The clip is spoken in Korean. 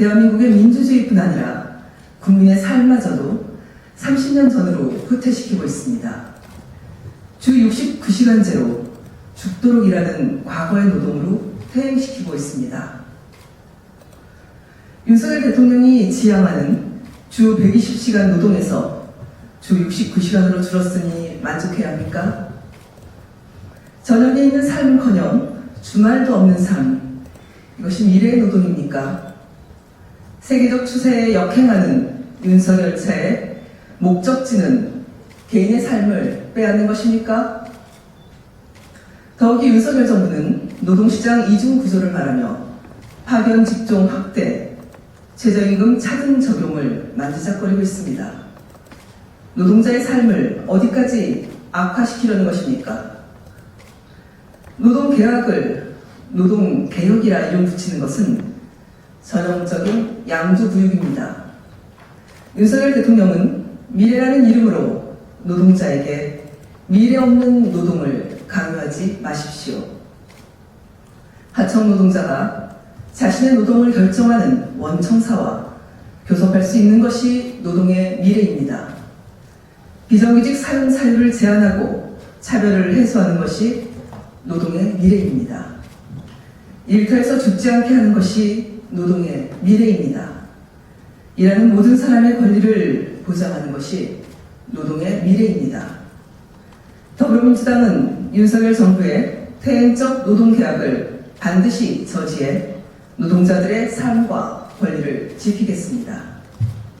대한민국의 민주주의뿐 아니라 국민의 삶마저도 30년 전으로 후퇴시키고 있습니다. 주 69시간제로 죽도록 일하는 과거의 노동으로 퇴행시키고 있습니다. 윤석열 대통령이 지향하는 주 120시간 노동에서 주 69시간으로 줄었으니 만족해야 합니까? 저녁에 있는 삶커녕 주말도 없는 삶, 이것이 미래의 노동입니까? 세계적 추세에 역행하는 윤석열 차의 목적지는 개인의 삶을 빼앗는 것입니까? 더욱이 윤석열 정부는 노동시장 이중 구조를 말하며 파견 직종 확대, 최저임금 차등 적용을 만지작거리고 있습니다. 노동자의 삶을 어디까지 악화시키려는 것입니까? 노동 계약을 노동 개혁이라 이름 붙이는 것은 전형적인 양주부육입니다. 윤석열 대통령은 미래라는 이름으로 노동자에게 미래 없는 노동을 강요하지 마십시오. 하청 노동자가 자신의 노동을 결정하는 원청사와 교섭할 수 있는 것이 노동의 미래입니다. 비정규직 사용 사유를 제한하고 차별을 해소하는 것이 노동의 미래입니다. 일터에서 죽지 않게 하는 것이 노동의 미래입니다. 일하는 모든 사람의 권리를 보장하는 것이 노동의 미래입니다. 더불어민주당은 윤석열 정부의 퇴행적 노동계약을 반드시 저지해 노동자들의 삶과 권리를 지키겠습니다.